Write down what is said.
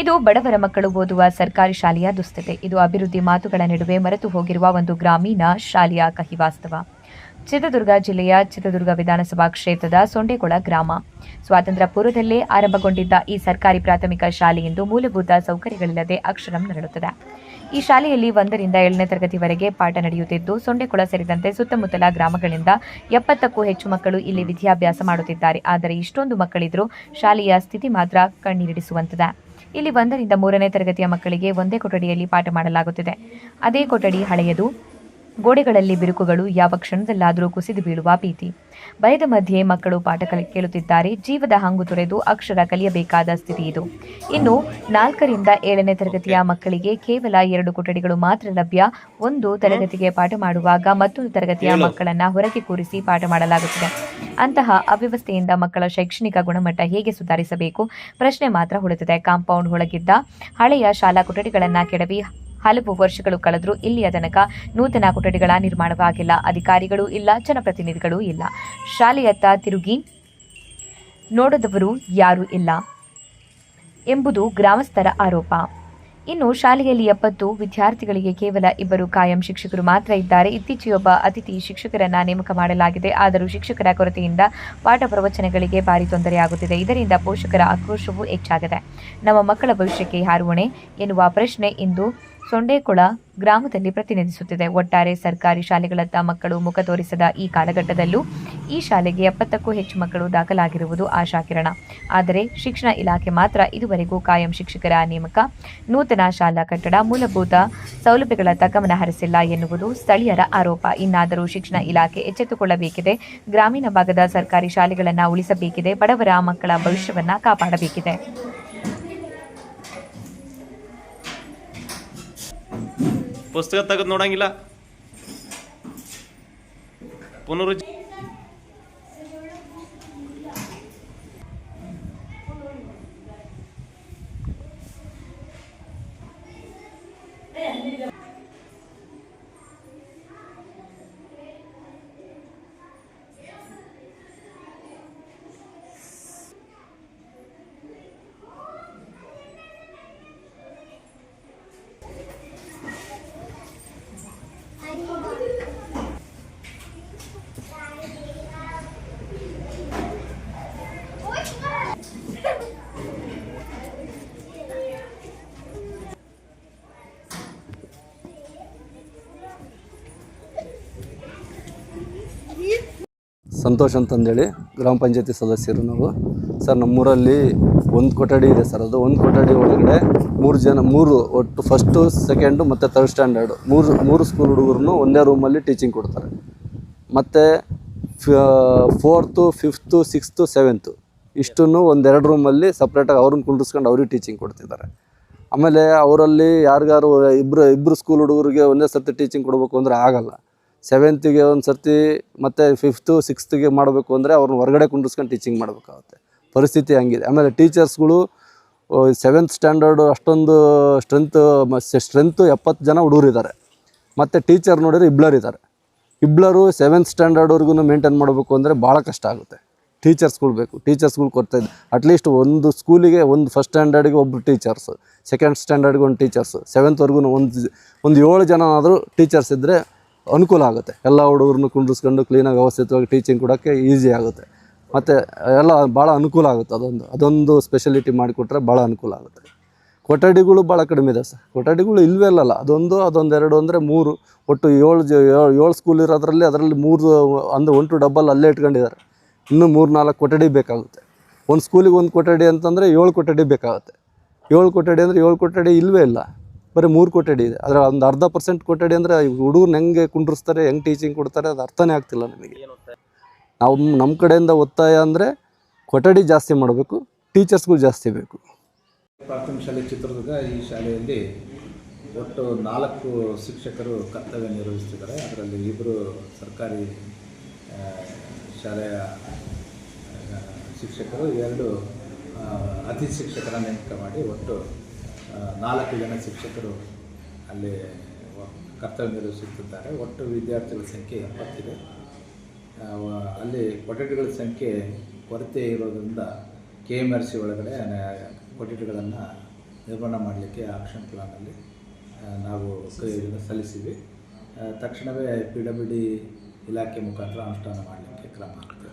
ಇದು ಬಡವರ ಮಕ್ಕಳು ಓದುವ ಸರ್ಕಾರಿ ಶಾಲೆಯ ದುಸ್ಥಿತಿ. ಇದು ಅಭಿವೃದ್ಧಿ ಮಾತುಗಳ ನಡುವೆ ಮರೆತು ಹೋಗಿರುವ ಒಂದು ಗ್ರಾಮೀಣ ಶಾಲೆಯ ಕಹಿ ವಾಸ್ತವ. ಚಿತ್ರದುರ್ಗ ಜಿಲ್ಲೆಯ ಚಿತ್ರದುರ್ಗ ವಿಧಾನಸಭಾ ಕ್ಷೇತ್ರದ ಸೊಂಡೆಕೊಳ ಗ್ರಾಮ. ಸ್ವಾತಂತ್ರ್ಯ ಪೂರ್ವದಲ್ಲೇ ಆರಂಭಗೊಂಡಿದ್ದ ಈ ಸರ್ಕಾರಿ ಪ್ರಾಥಮಿಕ ಶಾಲೆಯೆಂದು ಮೂಲಭೂತ ಸೌಕರ್ಯಗಳಿಲ್ಲದೆ ಅಕ್ಷರಂ ನರಳುತ್ತದೆ. ಈ ಶಾಲೆಯಲ್ಲಿ ಒಂದರಿಂದ ಏಳನೇ ತರಗತಿವರೆಗೆ ಪಾಠ ನಡೆಯುತ್ತಿದ್ದು, ಸೊಂಡೆಕೊಳ ಸೇರಿದಂತೆ ಸುತ್ತಮುತ್ತಲ ಗ್ರಾಮಗಳಿಂದ ಎಪ್ಪತ್ತಕ್ಕೂ ಹೆಚ್ಚು ಮಕ್ಕಳು ಇಲ್ಲಿ ವಿದ್ಯಾಭ್ಯಾಸ ಮಾಡುತ್ತಿದ್ದಾರೆ. ಆದರೆ ಇಷ್ಟೊಂದು ಮಕ್ಕಳಿದ್ರೂ ಶಾಲೆಯ ಸ್ಥಿತಿ ಮಾತ್ರ ಕಣ್ಣೀರಿಡಿಸುವಂತಿದೆ. ಇಲ್ಲಿ ಒಂದರಿಂದ ಮೂರನೇ ತರಗತಿಯ ಮಕ್ಕಳಿಗೆ ಒಂದೇ ಕೊಠಡಿಯಲ್ಲಿ ಪಾಠ ಮಾಡಲಾಗುತ್ತಿದೆ. ಅದೇ ಕೊಠಡಿ ಹಳೆಯದು. ಗೋಡೆಗಳಲ್ಲಿ ಬಿರುಕುಗಳು ಯಾವ ಕ್ಷಣದಲ್ಲಾದರೂ ಕುಸಿದು ಬೀಳುವ ಭೀತಿ. ಭಯದ ಮಧ್ಯೆ ಮಕ್ಕಳು ಪಾಠ ಕಲಿ ಕೇಳುತ್ತಿದ್ದಾರೆ. ಜೀವದ ಹಂಗು ತೊರೆದು ಅಕ್ಷರ ಕಲಿಯಬೇಕಾದ ಸ್ಥಿತಿ ಇದು. ಇನ್ನು ನಾಲ್ಕರಿಂದ ಏಳನೇ ತರಗತಿಯ ಮಕ್ಕಳಿಗೆ ಕೇವಲ ಎರಡು ಕೊಠಡಿಗಳು ಮಾತ್ರ ಲಭ್ಯ. ಒಂದು ತರಗತಿಗೆ ಪಾಠ ಮಾಡುವಾಗ ಮತ್ತೊಂದು ತರಗತಿಯ ಮಕ್ಕಳನ್ನ ಹೊರಗೆ ಕೂರಿಸಿ ಪಾಠ ಮಾಡಲಾಗುತ್ತದೆ. ಅಂತಹ ಅವ್ಯವಸ್ಥೆಯಿಂದ ಮಕ್ಕಳ ಶೈಕ್ಷಣಿಕ ಗುಣಮಟ್ಟ ಹೇಗೆ ಸುಧಾರಿಸಬೇಕು? ಪ್ರಶ್ನೆ ಮಾತ್ರ ಉಳಿದಿದೆ ಕಾಂಪೌಂಡ್ ಒಳಗಿದ್ದ ಹಳೆಯ ಶಾಲಾ ಕೊಠಡಿಗಳನ್ನ ಕೆಡವಿ ಹಲವು ವರ್ಷಗಳು ಕಳೆದರೂ ಇಲ್ಲಿಯ ತನಕ ನೂತನ ಕೊಠಡಿಗಳ ನಿರ್ಮಾಣವಾಗಿಲ್ಲ ಅಧಿಕಾರಿಗಳು ಇಲ್ಲ, ಜನಪ್ರತಿನಿಧಿಗಳು ಇಲ್ಲ. ಶಾಲೆಯತ್ತ ತಿರುಗಿ ನೋಡದವರು ಯಾರೂ ಇಲ್ಲ ಎಂಬುದು ಗ್ರಾಮಸ್ಥರ ಆರೋಪ. ಇನ್ನು ಶಾಲೆಯಲ್ಲಿ ಎಪ್ಪತ್ತು ವಿದ್ಯಾರ್ಥಿಗಳಿಗೆ ಕೇವಲ ಇಬ್ಬರು ಕಾಯಂ ಶಿಕ್ಷಕರು ಮಾತ್ರ ಇದ್ದಾರೆ. ಇತ್ತೀಚೆಯೊಬ್ಬ ಅತಿಥಿ ಶಿಕ್ಷಕರನ್ನ ನೇಮಕ ಮಾಡಲಾಗಿದೆ. ಆದರೂ ಶಿಕ್ಷಕರ ಕೊರತೆಯಿಂದ ಪಾಠ ಪ್ರವಚನಗಳಿಗೆ ಭಾರಿ ತೊಂದರೆಯಾಗುತ್ತಿದೆ ಇದರಿಂದ ಪೋಷಕರ ಆಕ್ರೋಶವೂ ಹೆಚ್ಚಾಗಿದೆ. ನಮ್ಮ ಮಕ್ಕಳ ಭವಿಷ್ಯಕ್ಕೆ ಹಾರುವಣೆ ಎನ್ನುವ ಪ್ರಶ್ನೆ ಇಂದು ಸೊಂಡೇಕೊಳ ಗ್ರಾಮದಲ್ಲಿ ಪ್ರತಿನಿಧಿಸುತ್ತಿದೆ. ಒಟ್ಟಾರೆ ಸರ್ಕಾರಿ ಶಾಲೆಗಳತ್ತ ಮಕ್ಕಳು ಮುಖ ತೋರಿಸದ ಈ ಕಾಲಘಟ್ಟದಲ್ಲೂ ಈ ಶಾಲೆಗೆ ಎಪ್ಪತ್ತಕ್ಕೂ ಹೆಚ್ಚು ಮಕ್ಕಳು ದಾಖಲಾಗಿರುವುದು ಆಶಾಕಿರಣ. ಆದರೆ ಶಿಕ್ಷಣ ಇಲಾಖೆ ಮಾತ್ರ ಇದುವರೆಗೂ ಕಾಯಂ ಶಿಕ್ಷಕರ ನೇಮಕ. ನೂತನ ಶಾಲಾ ಕಟ್ಟಡ ಮೂಲಭೂತ ಸೌಲಭ್ಯಗಳತ್ತ ಗಮನ ಹರಿಸಿಲ್ಲ ಎನ್ನುವುದು ಸ್ಥಳೀಯರ ಆರೋಪ. ಇನ್ನಾದರೂ ಶಿಕ್ಷಣ ಇಲಾಖೆ ಎಚ್ಚೆತ್ತುಕೊಳ್ಳಬೇಕಿದೆ. ಗ್ರಾಮೀಣ ಭಾಗದ ಸರ್ಕಾರಿ ಶಾಲೆಗಳನ್ನು ಉಳಿಸಬೇಕಿದೆ. ಬಡವರ ಮಕ್ಕಳ ಭವಿಷ್ಯವನ್ನು ಕಾಪಾಡಬೇಕಿದೆ. ಪುಸ್ತಕ ತೆಗೆದು ನೋಡಂಗಿಲ್ಲ. ಪುನರುಜ್ಜ ಸಂತೋಷ್ ಅಂತಂದೇಳಿ ಗ್ರಾಮ ಪಂಚಾಯತಿ ಸದಸ್ಯರು ನಾವು. ಸರ್, ನಮ್ಮೂರಲ್ಲಿ ಒಂದು ಕೊಠಡಿ ಇದೆ ಸರ್. ಅದು ಒಂದು ಕೊಠಡಿ ಒಳಗಡೆ ಮೂರು ಜನ, ಮೂರು ಒಟ್ಟು ಫಸ್ಟು ಸೆಕೆಂಡು ಮತ್ತು ತರ್ಡ್ ಸ್ಟ್ಯಾಂಡರ್ಡು ಮೂರು ಮೂರು ಸ್ಕೂಲ್ ಹುಡುಗರು ಒಂದೇ ರೂಮಲ್ಲಿ ಟೀಚಿಂಗ್ ಕೊಡ್ತಾರೆ. ಮತ್ತು ಫೋರ್ತು ಫಿಫ್ತು ಸಿಕ್ಸ್ತು ಸೆವೆಂತು ಇಷ್ಟನ್ನು ಒಂದೆರಡು ರೂಮಲ್ಲಿ ಸಪ್ರೇಟಾಗಿ ಅವ್ರನ್ನ ಕುಂಡಿಸ್ಕೊಂಡು ಅವ್ರಿಗೆ ಟೀಚಿಂಗ್ ಕೊಡ್ತಿದ್ದಾರೆ. ಆಮೇಲೆ ಅವರಲ್ಲಿ ಯಾರಿಗಾರು ಇಬ್ಬರು ಇಬ್ಬರು ಸ್ಕೂಲ್ ಹುಡುಗರಿಗೆ ಒಂದೇ ಸರ್ತಿ ಟೀಚಿಂಗ್ ಕೊಡಬೇಕು ಅಂದರೆ ಆಗಲ್ಲ. ಸೆವೆಂತಿಗೆ ಒಂದು ಸರ್ತಿ ಮತ್ತು ಫಿಫ್ತು ಸಿಕ್ಸ್ತಿಗೆ ಮಾಡಬೇಕು ಅಂದರೆ ಅವ್ರನ್ನ ಹೊರಗಡೆ ಕುಂಡಿಸ್ಕೊಂಡು ಟೀಚಿಂಗ್ ಮಾಡಬೇಕಾಗುತ್ತೆ. ಪರಿಸ್ಥಿತಿ ಹಂಗಿದೆ. ಆಮೇಲೆ ಟೀಚರ್ಸ್ಗಳು ಸೆವೆಂತ್ ಸ್ಟ್ಯಾಂಡರ್ಡು ಅಷ್ಟೊಂದು ಸ್ಟ್ರೆಂತ್ ಸ್ಟ್ರೆಂತು ಎಪ್ಪತ್ತು ಜನ ಹುಡುಗರಿದ್ದಾರೆ ಮತ್ತು ಟೀಚರ್ ನೋಡಿದ್ರೆ ಇಬ್ಲರ್ ಇಬ್ಲರು ಸೆವೆಂತ್ ಸ್ಟ್ಯಾಂಡರ್ಡ್ವರೆಗೂ ಮೇಂಟೈನ್ ಮಾಡಬೇಕು ಅಂದರೆ ಭಾಳ ಕಷ್ಟ ಆಗುತ್ತೆ. ಟೀಚರ್ಸ್ಗಳು ಬೇಕು. ಟೀಚರ್ಸ್ಗಳು ಕೊಡ್ತಾ ಇದ್ದೆ ಅಟ್ಲೀಸ್ಟ್ ಒಂದು ಸ್ಕೂಲಿಗೆ ಒಂದು ಫಸ್ಟ್ ಸ್ಟ್ಯಾಂಡರ್ಡಿಗೆ ಒಬ್ಬರು ಟೀಚರ್ಸ್ ಸೆಕೆಂಡ್ ಸ್ಟ್ಯಾಂಡರ್ಡ್ಗೆ ಒಂದು ಟೀಚರ್ಸ್ ಸೆವೆಂತ್ವರೆಗೂ ಒಂದು ಒಂದು ಏಳು ಜನ ಆದರೂ ಟೀಚರ್ಸ್ ಇದ್ದರೆ ಅನುಕೂಲ ಆಗುತ್ತೆ. ಎಲ್ಲ ಹುಡುಗರನ್ನು ಕುಂಡಿಸ್ಕೊಂಡು ಕ್ಲೀನಾಗಿ ವ್ಯವಸ್ಥಿತವಾಗಿ ಟೀಚಿಂಗ್ ಕೊಡೋಕ್ಕೆ ಈಸಿ ಆಗುತ್ತೆ. ಮತ್ತು ಎಲ್ಲ ಭಾಳ ಅನುಕೂಲ ಆಗುತ್ತೆ ಅದೊಂದು. ಅದೊಂದು ಸ್ಪೆಷಲಿಟಿ ಮಾಡಿಕೊಟ್ರೆ ಭಾಳ ಅನುಕೂಲ ಆಗುತ್ತೆ. ಕೊಠಡಿಗಳು ಭಾಳ ಕಡಿಮೆ ಇದೆ ಸರ್. ಕೊಠಡಿಗಳು ಇಲ್ವೇ ಇಲ್ಲಲ್ಲ. ಅದೊಂದು ಅದೊಂದು ಎರಡು ಅಂದರೆ ಮೂರು. ಒಟ್ಟು ಏಳು ಜ, ಏಳು ಸ್ಕೂಲ್ ಇರೋದ್ರಲ್ಲಿ ಅದರಲ್ಲಿ ಮೂರು, ಅಂದರೆ ಒನ್ ಟು ಡಬಲ್ ಅಲ್ಲೇ ಇಟ್ಕೊಂಡಿದ್ದಾರೆ. ಇನ್ನೂ ಮೂರು, ನಾಲ್ಕು ಕೊಠಡಿ ಬೇಕಾಗುತ್ತೆ. ಒಂದು ಸ್ಕೂಲಿಗೆ ಒಂದು ಕೊಠಡಿ ಅಂತಂದರೆ ಏಳು ಕೊಠಡಿ ಬೇಕಾಗುತ್ತೆ. ಏಳು ಕೊಠಡಿ ಅಂದರೆ ಏಳು ಕೊಠಡಿ ಇಲ್ಲವೇ ಇಲ್ಲ. ಬರೀ ಮೂರು ಕೊಠಡಿ ಇದೆ. ಅದರ ಒಂದು ಅರ್ಧ ಪರ್ಸೆಂಟ್ ಕೊಠಡಿ ಅಂದರೆ ಹುಡುಗರ್ನ ಹೆಂಗೆ ಕುಂಡ್ರಿಸ್ತಾರೆ ಹೆಂಗೆ ಟೀಚಿಂಗ್ ಕೊಡ್ತಾರೆ ಅದು ಅರ್ಥನೇ ಆಗ್ತಿಲ್ಲ ನಮಗೆ. ನಾವು ನಮ್ಮ ಕಡೆಯಿಂದ ಒತ್ತಾಯ ಅಂದರೆ ಕೊಠಡಿ ಜಾಸ್ತಿ ಮಾಡಬೇಕು ಟೀಚರ್ಸ್ಗಳು ಜಾಸ್ತಿ ಬೇಕು. ಪ್ರಾಥಮಿಕ ಶಾಲೆ ಚಿತ್ರದುರ್ಗ ಈ ಶಾಲೆಯಲ್ಲಿ ಒಟ್ಟು ನಾಲ್ಕು ಶಿಕ್ಷಕರು ಕರ್ತವ್ಯ ನಿರ್ವಹಿಸ್ತಿದ್ದಾರೆ. ಅದರಲ್ಲಿ ಇಬ್ಬರು ಸರ್ಕಾರಿ ಶಾಲೆಯ ಶಿಕ್ಷಕರು ಎರಡು ಅತಿಥಿ ಶಿಕ್ಷಕರ ನೇಮಕ ಮಾಡಿ ಒಟ್ಟು ನಾಲ್ಕು ಜನ ಶಿಕ್ಷಕರು ಅಲ್ಲಿ ಕರ್ತವ್ಯ ನಿರ್ವಹಿಸುತ್ತಿದ್ದಾರೆ. ಒಟ್ಟು ವಿದ್ಯಾರ್ಥಿಗಳ ಸಂಖ್ಯೆ ಎಪ್ಪತ್ತಿದೆ. ಅಲ್ಲಿ ಕೊಠಡಿಗಳ ಸಂಖ್ಯೆ ಕೊರತೆ ಇರೋದರಿಂದ ಕೆ ಎಂ ಆರ್ ಸಿ ಒಳಗಡೆ ಕೊಠಡಿಗಳನ್ನು ನಿರ್ಮಾಣ ಮಾಡಲಿಕ್ಕೆ ಆಕ್ಷನ್ ಪ್ಲಾನಲ್ಲಿ ನಾವು ಸಲ್ಲಿಸಿದ್ವಿ. ತಕ್ಷಣವೇ ಪಿ ಡಬ್ಲ್ಯೂ ಡಿ ಇಲಾಖೆ ಮುಖಾಂತರ ಅನುಷ್ಠಾನ ಮಾಡಲಿಕ್ಕೆ ಕ್ರಮ ಆಗ್ತದೆ.